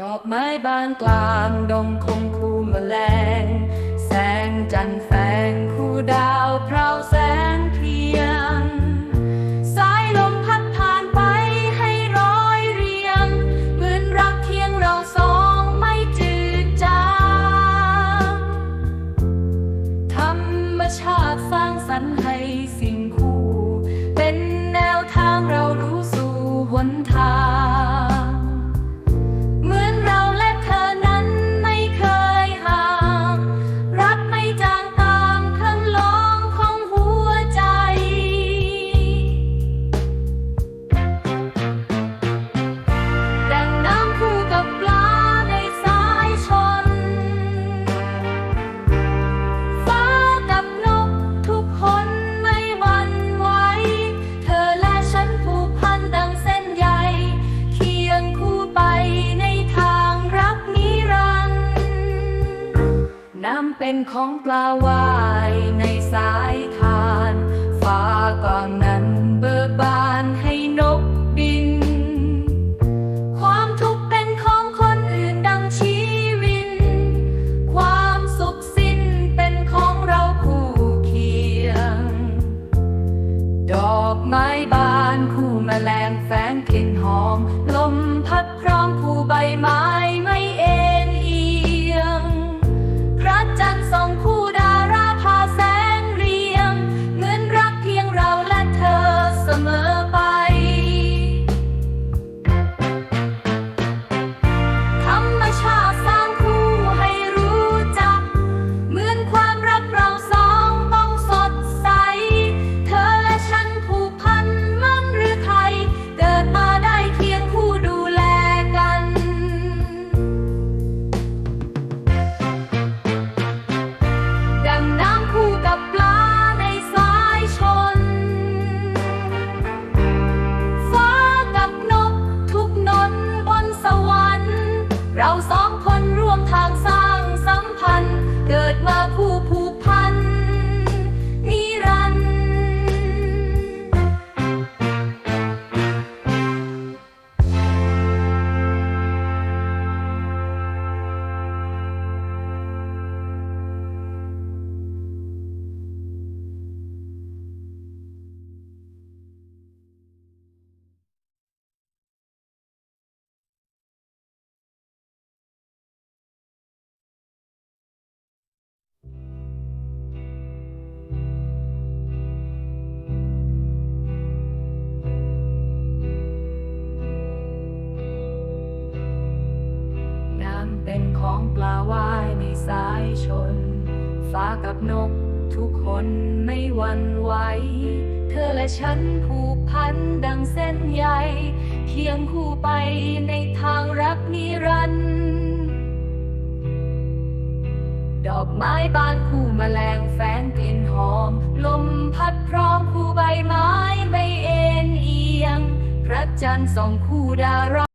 ดอกไม้บานกลางดงคงคูแมลง แสงจันทร์แฝงคู่ดาวพราวแสงเทียนสายลมพัดผ่านไปให้ร้อยเรียง เหมือนรักเคียงเราสองไม่จืดจางธรรมชาติสร้างสรรค์ให้สิ่งคู่ เป็นแนวทางเรารู้สู่หนทาง เป็นของปลาวายในสายทาน ฟ้าก่อนนั้นเบิกบานให้นกบิน ความทุกข์เป็นของคนอื่นดังชีวิน ความสุขสิ้นเป็นของเราคู่เคียง ดอกไม้บานคู่แมลงแฝง เป็นของปลาวายในสายชน ฟ้ากับนกทุกคนไม่หวั่นไหว เธอและฉันผูกพันดังเส้นใยเคียงคู่ไปในทางรักนิรันดร์ดอกไม้บานคู่แมลงแฝงกลิ่นหอม ลมพัดพร้อมคู่ใบไม้ไม่เอ็นเอียง พระจันทร์ส่องคู่ดารา